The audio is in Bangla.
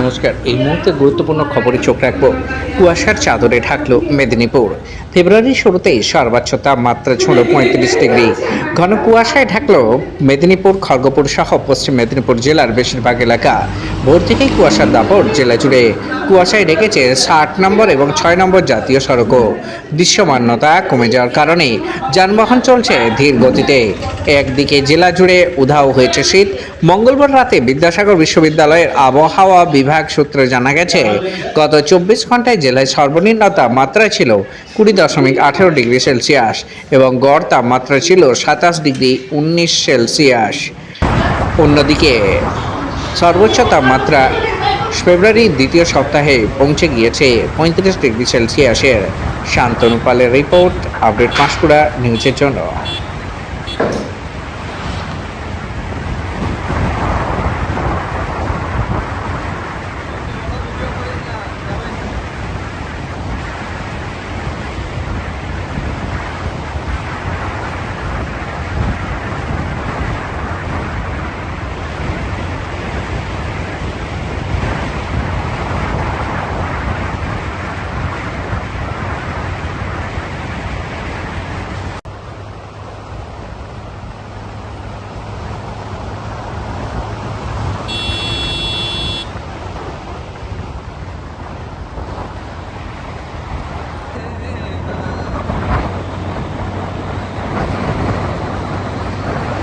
নমস্কার। এই মুহূর্তে গুরুত্বপূর্ণ খবরে চোখ রাখব। কুয়াশার চাদরে ঢাকলো মেদিনীপুর। ফেব্রুয়ারির শুরুতেই সর্বোচ্চ তাপমাত্রা ছুঁল পঁয়ত্রিশ ডিগ্রি। ঘন কুয়াশায় ঢাকলো মেদিনীপুর, খড়গপুর সহ পশ্চিম মেদিনীপুর জেলার বেশিরভাগ এলাকা। ভোর থেকেই কুয়াশার দাপট জেলা জুড়ে। কুয়াশায় ঢেকেছে ষাট নম্বর এবং ছয় নম্বর জাতীয় সড়কও। দৃশ্যমান্যতা কমে যাওয়ার কারণে যানবাহন চলছে ধীর গতিতে। একদিকে জেলা জুড়ে উধাও হয়েছে শীত। মঙ্গলবার রাতে বিদ্যাসাগর বিশ্ববিদ্যালয়ের আবহাওয়া বিভাগ সূত্রে জানা গেছে, গত চব্বিশ ঘন্টায় জেলায় সর্বনিম্ন তাপমাত্রা ছিল কুড়ি দশমিক আঠেরো ডিগ্রি সেলসিয়াস এবং গড় তাপমাত্রা ছিল সাতাশ ডিগ্রি উনিশ সেলসিয়াস। অন্যদিকে, সর্বোচ্চ তাপমাত্রা ফেব্রুয়ারির দ্বিতীয় সপ্তাহে পৌঁছে গিয়েছে পঁয়ত্রিশ ডিগ্রি সেলসিয়াসের। শান্তনু পালের রিপোর্ট, আপডেট পাঁশকুড়া নিউজের জন্য।